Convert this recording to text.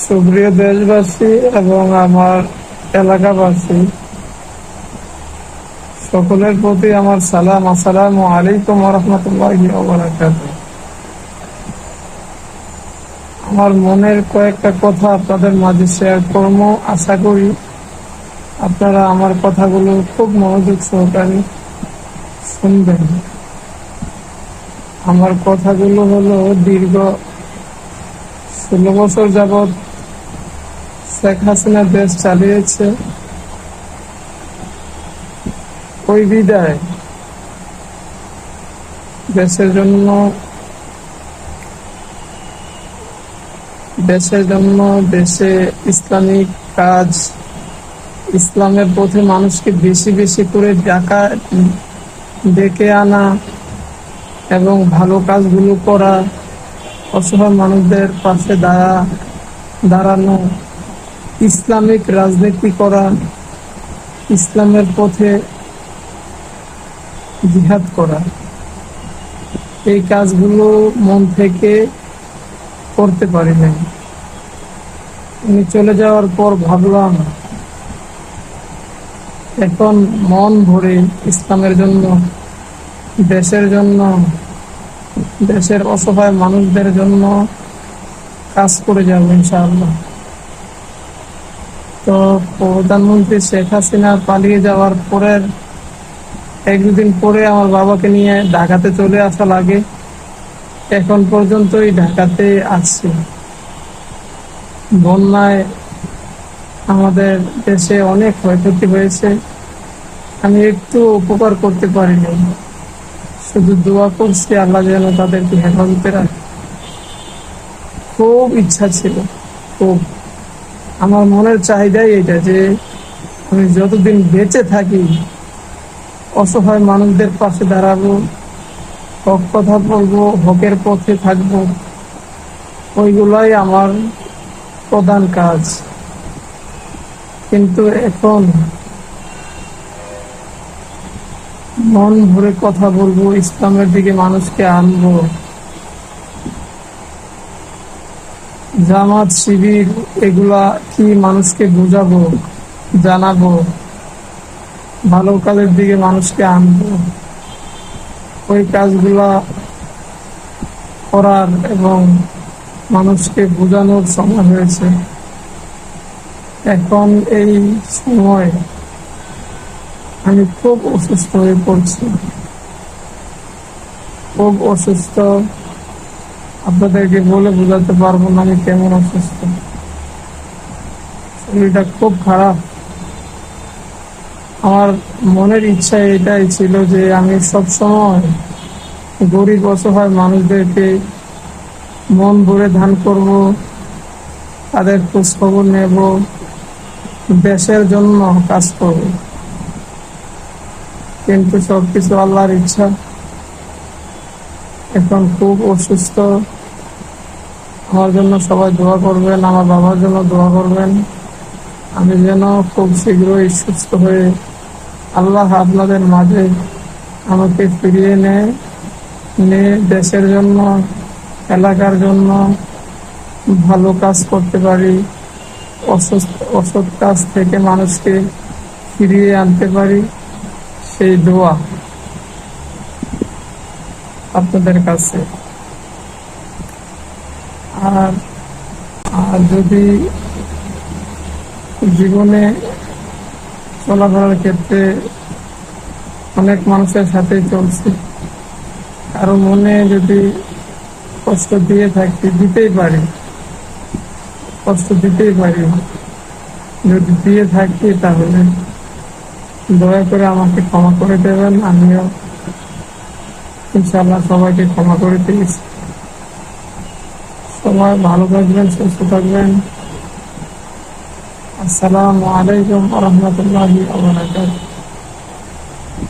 সুপ্রিয় দেশবাসী এবং আমার এলাকাবাসী, সকলের প্রতি আমার সালাম, আসসালাম আলাইকুম রহমতুল্লাহ আমার মনের কয়েকটা কথা আপনাদের মাঝে শেয়ার করব। আশা করি আপনারা আমার কথাগুলো খুব মনোযোগ সহকারে শুনবেন। আমার কথাগুলো হলো দীর্ঘ ষোলো বছর যাবৎ শেখ হাসিনা দেশ চালিয়েছে। ওই বিদায় দেশের জন্য দেশের জন্য দেশে ইসলামিক কাজ, ইসলামের পথে মানুষকে বেশি বেশি করে ডাকা, ডেকে আনা এবং ভালো কাজগুলো করা অসহায় মানুষদের পাশে দাঁড়া, দাঁড়ানো, ইসলামিক রাজনীতি করা, ইসলামের পথে জিহাদ করা। এই কাজগুলো মন থেকে করতে পারি নাই। উনি চলে যাওয়ার পর ভাবলাম, এখন মন ভরে ইসলামের জন্য, দেশের জন্য দেশের অসহায় মানুষদের জন্য কাজ করে যাব, ইনশাআল্লাহ। তো প্রধানমন্ত্রী শেখ হাসিনা পালিয়ে যাওয়ার পরের এক দুদিন পরে আমার বাবাকে নিয়ে ঢাকাতে চলে আসা লাগে এখন পর্যন্তই ঢাকাতে আছি। বন্যায় আমাদের দেশে অনেক ক্ষয়ক্ষতি হয়েছে। আমি একটু উপকার করতে পারিনি। শুধু দোয়া করছি, আল্লাহ যেন তাদেরকে হেফাজতে রাখে। খুব ইচ্ছা ছিল, খুব। আমার মনের চাহিদাই এটা যে আমি যতদিন বেঁচে থাকি, অসহায় মানুষদের পাশে দাঁড়াবো, হক কথা বলব, হকের পথে থাকব, ওইগুলাই আমার প্রধান কাজ। কিন্তু এখন মন ভরে কথা বলব, ইসলামের দিকে মানুষকে আনব। জামাত, শিবির, এগুলা কি মানুষকে বুঝাবো, জানাব? ভালো কাজের দিকে মানুষকে আনব। ওই কাজগুলা করার এবং মানুষকে বোঝানোর সময় হয়েছে। এখন এই সময় আমি খুব অসুস্থ হয়ে পড়ছি। খুব অসুস্থ। আপনাদেরকে বলে বোঝাতে পারব না আমি কেমন অসুস্থ। শরীরটা খুব খারাপ। আমার মনের ইচ্ছা এটাই ছিল যে আমি সব সময় গরিব অসহায় মানুষদেরকে মন ভরে ধান করব, তাদের খোঁজ খবর নেব, দেশের জন্য কাজ করব। কিন্তু সবকিছু আল্লাহর ইচ্ছা। এখন খুব অসুস্থ। আমার জন্য সবাই দোয়া করবেন, আমার বাবার জন্য দোয়া করবেন। আমি যেন খুব শীঘ্রই সুস্থ হয়ে আল্লাহ আপনাদের মাঝে আমাকে ফিরিয়ে নেয় নিয়ে দেশের জন্য, এলাকার জন্য ভালো কাজ করতে পারি, অসুস্থ, অসৎ কাজ থেকে মানুষকে ফিরিয়ে আনতে পারি। সেই দোয়া আপনাদের কাছে। আর আর যদি জীবনে চলাফেরার ক্ষেত্রে অনেক মানুষের সাথে চলছে, কারও মনে যদি কষ্ট দিয়ে থাকি, দিতেই পারি, কষ্ট দিতেই পারি। যদি দিয়ে থাকি তাহলে দয়া করে আমাকে ক্ষমা করে দেবেন, আমিও ইনশাল্লাহ সবাইকে ক্ষমা করে দিয়েছি। সবাই ভালো থাকবেন, সুস্থ থাকবেন। আসসালামু আলাইকুম রহমতুল্লাহ